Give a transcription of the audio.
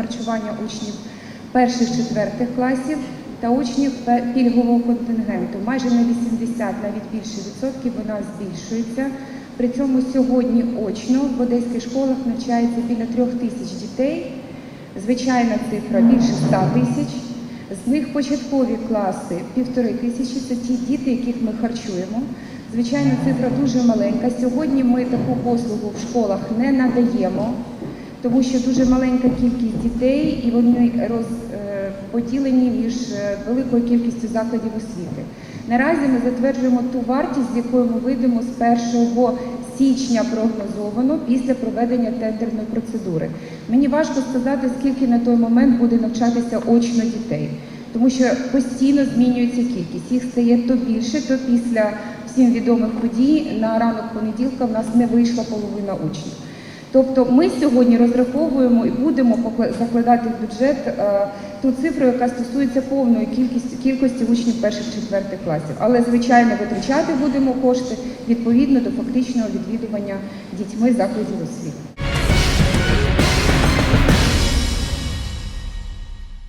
харчування учнів перших-четвертих класів та учнів пільгового контингенту. Майже на 80, навіть більше відсотків вона збільшується. При цьому сьогодні очно в одеських школах навчається біля трьох тисяч дітей. Звичайна цифра більше 100 тисяч. З них початкові класи півтори тисячі це ті діти, яких ми харчуємо. Звичайно, цифра дуже маленька. Сьогодні ми таку послугу в школах не надаємо, тому що дуже маленька кількість дітей і вони розподілені між е, великою кількістю закладів освіти. Наразі ми затверджуємо ту вартість, з якою ми вийдемо з 1 січня прогнозовано після проведення тендерної процедури. Мені важко сказати, скільки на той момент буде навчатися очно дітей, тому що постійно змінюється кількість. Їх стає то більше, то після всім відомих подій на ранок понеділка в нас не вийшла половина учнів. Тобто ми сьогодні розраховуємо і будемо закладати в бюджет е, ту цифру, яка стосується повної кількості кількості учнів перших-четвертих класів. Але звичайно витрачати будемо кошти відповідно до фактичного відвідування дітьми закладів освіти.